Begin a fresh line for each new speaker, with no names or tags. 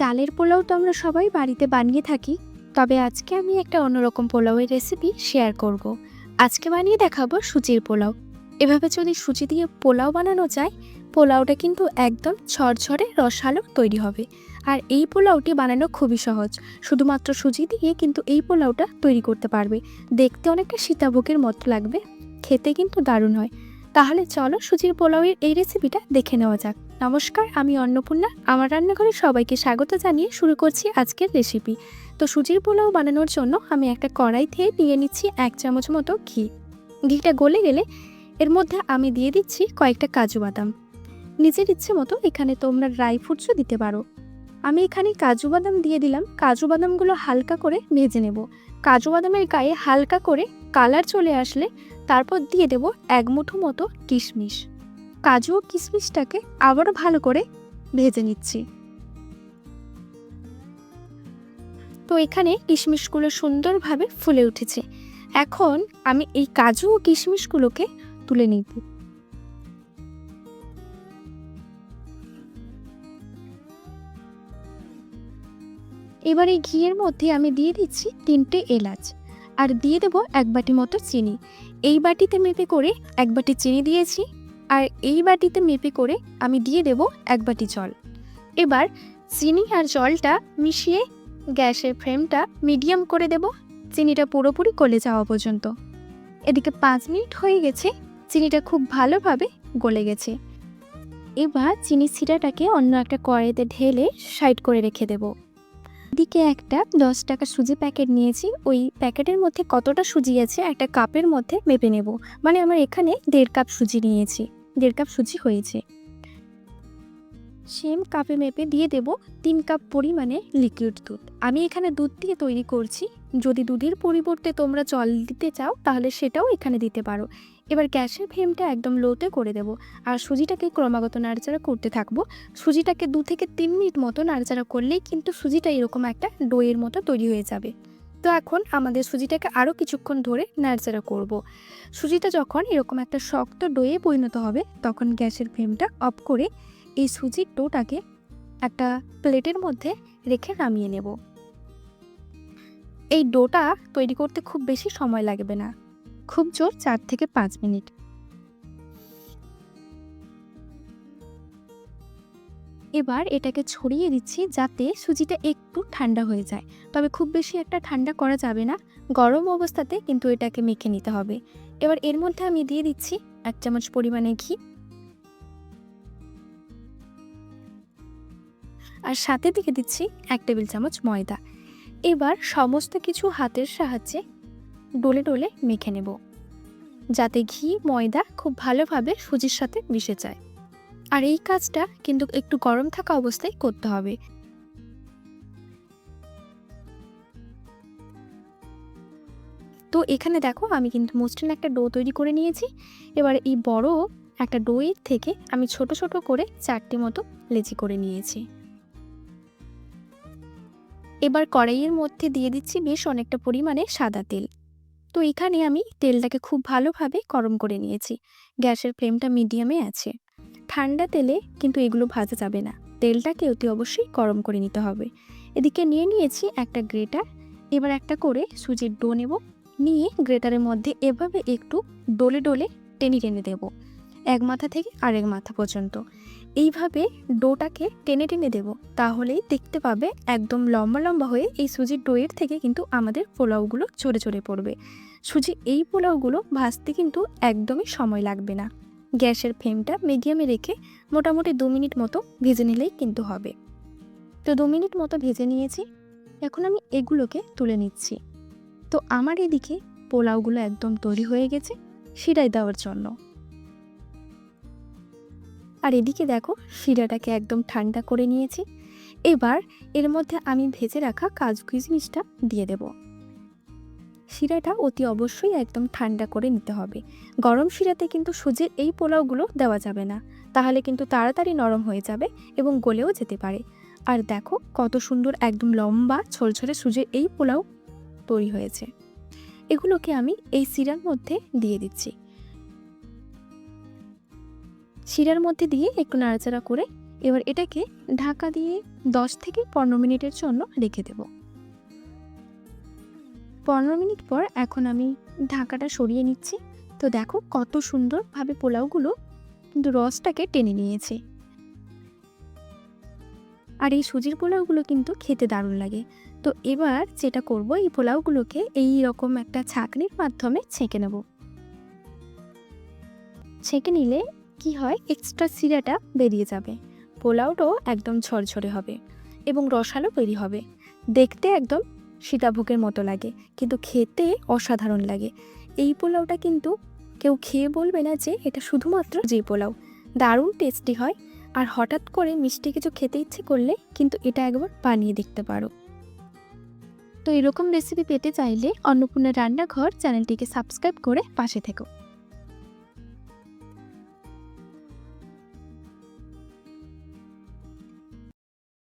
চালের পোলাও তো আমরা সবাই বাড়িতে বানিয়ে থাকি। তবে আজকে আমি একটা অন্যরকম পোলাওয়ের রেসিপি শেয়ার করব। আজকে বানিয়ে দেখাবো সুজির পোলাও। এভাবে যদি সুজি দিয়ে পোলাও বানানো যায়, পোলাওটা কিন্তু একদম ঝরঝরে রসালো তৈরি হবে। আর এই পোলাওটি বানানো খুবই সহজ। শুধুমাত্র সুজি দিয়ে কিন্তু এই পোলাওটা তৈরি করতে পারবে। দেখতে অনেকটা সীতাভোগের মতো লাগবে। খেতে কিন্তু দারুণ হয়। তাহলে চলো সুজির পোলাওয়ের এই রেসিপিটা দেখে নেওয়া যাক। নমস্কার, আমি অন্নপূর্ণা। আমার রান্নাঘরে সবাইকে স্বাগত জানিয়ে শুরু করছি আজকের রেসিপি তো সুজির পোলাও বানানোর জন্য আমি একটা কড়াই থেকে নিয়ে নিচ্ছি এক চামচ মতো ঘি। ঘিটা গলে গেলে এর মধ্যে আমি দিয়ে দিচ্ছি কয়েকটা কাজু বাদাম। নিজের ইচ্ছে মতো এখানে তোমরা ড্রাই ফ্রুটসও দিতে পারো। আমি এখানে কাজু বাদাম দিয়ে দিলাম। কাজু বাদামগুলো হালকা করে ভেজে নেব। কাজু বাদামের গায়ে হালকা করে কালার চলে আসলে তারপর দিয়ে দেব এক মুঠো মতো কিশমিশ। কাজু ও কিশমিশটাকে আবারও ভালো করে ভেজে নিচ্ছি। তো এখানে কিশমিশগুলো সুন্দরভাবে ফুলে উঠেছে। এখন আমি এই কাজু ও কিশমিশগুলোকে তুলে নিব। এবার এই ঘিয়ের মধ্যে আমি দিয়ে দিচ্ছি তিনটে এলাচ। আর দিয়ে দেব এক বাটি মতো চিনি। এই বাটিতে মেপে করে এক বাটি চিনি দিয়েছি। আর এই বাটিতে মেপে করে আমি দিয়ে দেব এক বাটি জল। এবার চিনি আর জলটা মিশিয়ে গ্যাসের ফ্লেমটা মিডিয়াম করে দেব। চিনিটা পুরোপুরি গলে যাওয়া পর্যন্ত। এদিকে পাঁচ মিনিট হয়ে গেছে, চিনিটা খুব ভালোভাবে গলে গেছে। এবার চিনি সিরাটাকে অন্য একটা কড়াইতে ঢেলে সাইড করে রেখে দেব। এদিকে একটা দশ টাকা সুজি প্যাকেট নিয়েছি, ওই প্যাকেটের মধ্যে কতটা সুজি আছে একটা কাপের মধ্যে মেপে নেব। মানে আমার এখানে দেড় কাপ সুজি নিয়েছি। দেড় কাপ সুজি হয়েছে। সেম কাপে মেপে দিয়ে দেব তিন কাপ পরিমাণে লিকুইড দুধ। আমি এখানে দুধ দিয়ে তৈরি করছি। যদি দুধের পরিবর্তে তোমরা জল দিতে চাও, তাহলে সেটাও এখানে দিতে পারো। এবার গ্যাসের ফ্লেমটা একদম লোতে করে দেব। আর সুজিটাকে ক্রমাগত নাড়াচাড়া করতে থাকব। সুজিটাকে দু থেকে তিন মিনিট মতো নাড়াচাড়া করলেই কিন্তু সুজিটা এরকম একটা ডোয়ের মতো তৈরি হয়ে যাবে। তো এখন আমাদের সুজিটাকে আরও কিছুক্ষণ ধরে নাড়াচাড়া করব। সুজিটা যখন এরকম একটা শক্ত ডোয়ে পরিণত হবে, তখন গ্যাসের ফ্লেমটা অফ করে এই সুজির ডোটাকে একটা প্লেটের মধ্যে রেখে নামিয়ে নেব। এই ডোটা তৈরি করতে খুব বেশি সময় লাগবে না। খুব জোর চার থেকে পাঁচ মিনিট। এবার এটাকে ছড়িয়ে দিচ্ছি যাতে সুজিটা একটু ঠান্ডা হয়ে যায়। তবে খুব বেশি একটা ঠান্ডা করা যাবে না। গরম অবস্থাতে কিন্তু এটাকে মেখে নিতে হবে। এবার এর মধ্যে আমি দিয়ে দিচ্ছি এক চামচ পরিমাণে ঘি। আর সাথে দিকে দিচ্ছি এক টেবিল চামচ ময়দা। এবার সমস্ত কিছু হাতের সাহায্যে ডলে ডলে মেখে নেব। যাতে ঘি, ময়দা খুব ভালোভাবে সুজির সাথে মিশে যায়। আর এই কাজটা কিন্তু একটু গরম থাকা অবস্থায় করতে হবে। তো এখানে দেখো আমি কিন্তু মসৃণ একটা ডো তৈরি করে নিয়েছি। এবার এই বড় একটা ডোয়ের থেকে আমি ছোট ছোট করে চারটি মতো লেচি করে নিয়েছি। এবার কড়াইয়ের মধ্যে দিয়ে দিচ্ছি বেশ অনেকটা পরিমাণে সাদা তেল। তো এখানে আমি তেলটাকে খুব ভালোভাবে গরম করে নিয়েছি। গ্যাসের ফ্লেমটা মিডিয়ামে আছে। ঠান্ডা তেলে কিন্তু এগুলো ভাজা যাবে না। তেলটাকে অতি অবশ্যই গরম করে নিতে হবে। এদিকে নিয়ে নিয়েছি একটা গ্রেটার। এবার একটা করে সুজির ডো নেব। নিয়ে গ্রেটারের মধ্যে এভাবে একটু ডলে ডলে টেনে টেনে দেব। এক মাথা থেকে আরেক মাথা পর্যন্ত। এইভাবে ডোটাকে টেনে টেনে দেব। তাহলেই দেখতে পাবে একদম লম্বা লম্বা হয়ে এই সুজির ডোয়ের থেকে কিন্তু আমাদের পোলাওগুলো চড়ে চড়ে পড়বে। সুজি এই পোলাওগুলো ভাজতে কিন্তু একদমই সময় লাগবে না। গ্যাসের ফ্লেমটা মিডিয়ামে রেখে মোটামুটি দু মিনিট মতো ভেজে নিলেই কিন্তু হবে। তো দু মিনিট মতো ভেজে নিয়েছি, এখন আমি এগুলোকে তুলে নিচ্ছি। তো আমার এদিকে পোলাওগুলো একদম তৈরি হয়ে গেছে শিরাই দেওয়ার জন্য। আর এদিকে দেখো, শিরাটাকে একদম ঠান্ডা করে নিয়েছি। এবার এর মধ্যে আমি ভেজে রাখা কাজু কিশমিশটা দিয়ে দেব। শিরাটা অতি অবশ্যই একদম ঠান্ডা করে নিতে হবে। গরম শিরাতে কিন্তু সুজির এই পোলাওগুলো দেওয়া যাবে না। তাহলে কিন্তু তাড়াতাড়ি নরম হয়ে যাবে এবং গলেও যেতে পারে। আর দেখো কত সুন্দর একদম লম্বা ছোলছোলে সুজির এই পোলাও তৈরি হয়েছে। এগুলোকে আমি এই শিরার মধ্যে দিয়ে দিচ্ছি। শিরার মধ্যে দিয়ে একটু নাড়াচাড়া করে এবার এটাকে ঢাকা দিয়ে দশ থেকে পনেরো মিনিটের জন্য রেখে দেব। পনেরো মিনিট পর এখন আমি ঢাকাটা সরিয়ে নিচ্ছি। তো দেখো কত সুন্দরভাবে পোলাওগুলো কিন্তু রসটাকে টেনে নিয়েছে। আর এই সুজির পোলাওগুলো কিন্তু খেতে দারুণ লাগে। তো এবার যেটা করব, এই পোলাওগুলোকে এই রকম একটা ছাঁকনির মাধ্যমে ছেঁকে নেব। ছেঁকে নিলে কি হয় এক্সট্রা সিরাটা বেরিয়ে যাবে। পোলাওটাও একদম ঝরঝরে হবে এবং রসালো তৈরি হবে। দেখতে একদম সীতাভোগের মতো লাগে, কিন্তু খেতে অসাধারণ লাগে। এই পোলাওটা কিন্তু কেউ খেয়ে বলবে না যে এটা শুধুমাত্র যে পোলাও। দারুণ টেস্টি হয়, আর হঠাৎ করে মিষ্টি কিছু খেতে ইচ্ছে করলে কিন্তু এটা একবার বানিয়ে দেখতে পারো। তো এরকম রেসিপি পেতে চাইলে অন্নপূর্ণা রান্নাঘর চ্যানেলটিকে সাবস্ক্রাইব করে পাশে থেকো।